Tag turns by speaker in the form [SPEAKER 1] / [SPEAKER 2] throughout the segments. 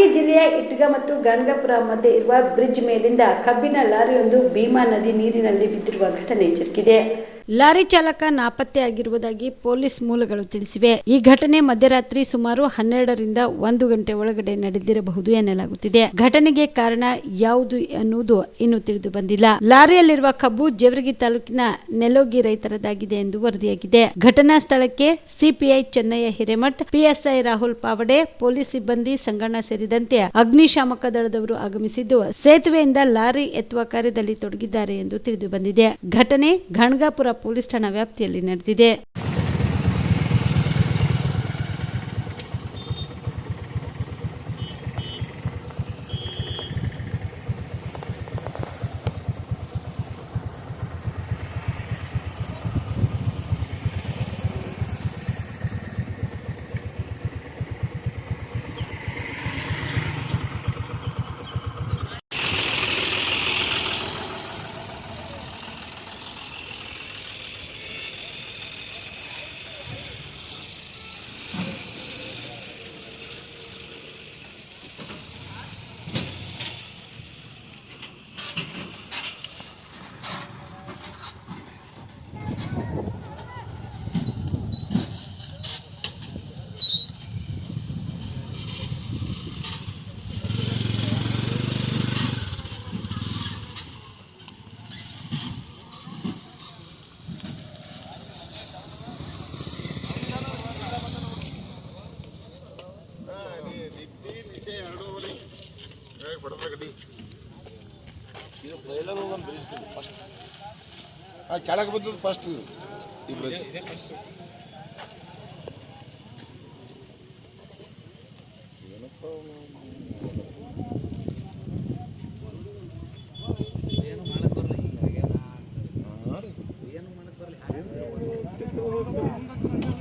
[SPEAKER 1] ಕಲಬುರಗಿ ಜಿಲ್ಲೆಯ ಇಟ್ಗ ಮತ್ತು ಗಣಗಪುರ ಮಧ್ಯೆ ಇರುವ ಬ್ರಿಡ್ಜ್ ಮೇಲಿಂದ ಕಬ್ಬಿನ ಲಾರಿಯೊಂದು ಭೀಮಾ ನದಿ ನೀರಿನಲ್ಲಿ ಬಿದ್ದಿರುವ ಘಟನೆ ಜರುಗಿದೆ. ಲಾರಿ ಚಾಲಕ ನಾಪತ್ತೆಯಾಗಿರುವುದಾಗಿ ಪೊಲೀಸ್ ಮೂಲಗಳು ತಿಳಿಸಿವೆ. ಈ ಘಟನೆ ಮಧ್ಯರಾತ್ರಿ ಸುಮಾರು ಹನ್ನೆರಡರಿಂದ ಒಂದು ಗಂಟೆ ಒಳಗಡೆ ನಡೆದಿರಬಹುದು ಎನ್ನಲಾಗುತ್ತಿದೆ. ಘಟನೆಗೆ ಕಾರಣ ಯಾವುದು ಎನ್ನುವುದು ಇನ್ನು ತಿಳಿದು ಬಂದಿಲ್ಲ. ಲಾರಿಯಲ್ಲಿರುವ ಕಬ್ಬು ಜೇವರಗಿ ತಾಲೂಕಿನ ನೆಲೋಗಿ ರೈತರದಾಗಿದೆ ಎಂದು ವರದಿಯಾಗಿದೆ. ಘಟನಾ ಸ್ಥಳಕ್ಕೆ CPI Channayya Hiremath, PSI Rahul Pawade, police ಸಿಬ್ಬಂದಿ ಸಂಗಣ್ಣ ಸೇರಿದಂತೆ ಅಗ್ನಿಶಾಮಕ ದಳದವರು ಆಗಮಿಸಿದ್ದು, ಸೇತುವೆಯಿಂದ ಲಾರಿ ಎತ್ತುವ ಕಾರ್ಯದಲ್ಲಿ ತೊಡಗಿದ್ದಾರೆ ಎಂದು ತಿಳಿದು ಬಂದಿದೆ. ಘಟನೆ ಗಣಗಾಪುರ ಪೊಲೀಸ್ ಠಾಣಾ ವ್ಯಾಪ್ತಿಯಲ್ಲಿ ನಡೆದಿದೆ.
[SPEAKER 2] ಆ ಕೆಳಗೆ ಬಂದದ್ದು ಫಸ್ಟ್ ಈ ಬ್ರಿಡ್ಜ್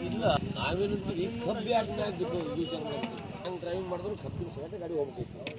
[SPEAKER 3] ಇಲ್ಲ ನಾವೇನಂತೀವಿ ಕಬ್ಬಿ ಮ್ಯಾಗ ಬಿದ್ದು ವಿಚಾರ ಮಾಡ್ತೀವಿ ಹಂಗೆ ಡ್ರೈವಿಂಗ್ ಮಾಡಿದ್ರು ಕಬ್ಬಿನ ಸಲಕ್ಕೆ ಗಾಡಿ ಹೋಗ್ಬೇಕು.